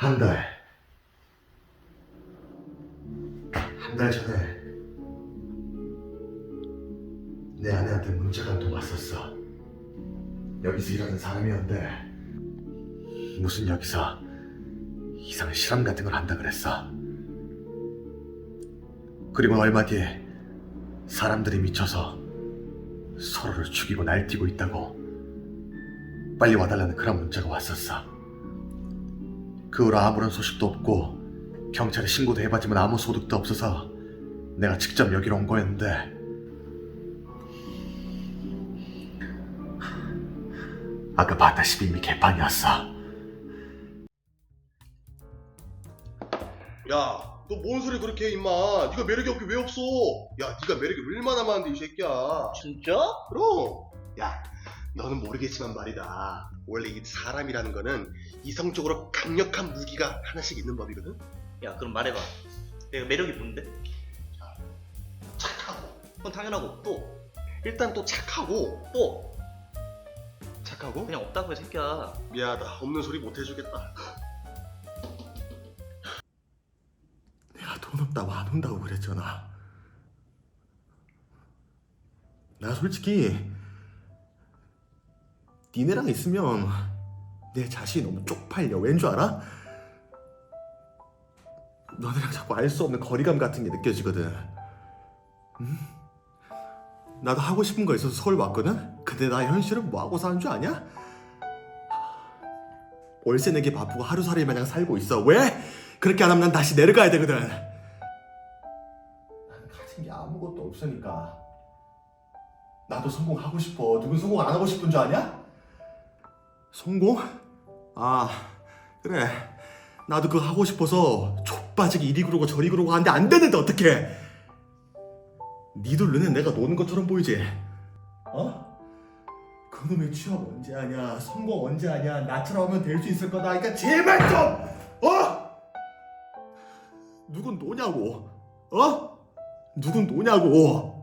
한 달. 한 달 전에 내 아내한테 문자가 한통 왔었어. 여기서 일하는 사람이었는데 무슨 여기서 이상한 실험 같은 걸 한다 그랬어. 그리고 얼마 뒤에 사람들이 미쳐서 서로를 죽이고 날뛰고 있다고 빨리 와달라는 그런 문자가 왔었어. 그 후로 아무런 소식도 없고 경찰에 신고도 해봤지만 아무 소득도 없어서 내가 직접 여기로 온 거였는데 아까 봤다시피 이미 개판이었어. 야, 너 뭔 소리 그렇게 해, 임마. 네가 매력이 없게 왜 없어? 야, 네가 매력이 얼마나 많은데, 이 새끼야. 진짜? 그럼. 야, 너는 모르겠지만 말이다. 원래 이 사람이라는 거는 이성적으로 강력한 무기가 하나씩 있는 법이거든? 야 그럼 말해봐 내가 매력이 뭔데? 착하고. 그건 당연하고 또? 일단 또 착하고. 또? 착하고? 그냥 없다고 해 새끼야 미안하다. 없는 소리 못 해주겠다. 내가 돈 없다고 안 온다고 그랬잖아. 나 솔직히 니네랑 있으면 내 자신이 너무 쪽팔려. 왠 줄 알아? 너네랑 자꾸 알 수 없는 거리감 같은 게 느껴지거든. 응? 나도 하고 싶은 거 있어서 서울 왔거든? 근데 나 현실은 뭐 하고 사는 줄 아냐? 월세 내기 바쁘고 하루살이 마냥 살고 있어. 왜? 그렇게 안 하면 난 다시 내려가야 되거든. 난 가진 게 아무것도 없으니까. 나도 성공하고 싶어. 누군 성공 안 하고 싶은 줄 아냐? 성공? 아, 그래. 나도 그거 하고 싶어서 족빠지게 이리 그러고 저리 그러고 하는데 안 되는데 어떡해. 니들 눈엔 내가 노는 것처럼 보이지? 어? 그놈의 취업 언제 하냐? 성공 언제 하냐? 나처럼 하면 될 수 있을 거다. 그러니까 제발 좀! 어? 누군 노냐고? 어? 누군 노냐고?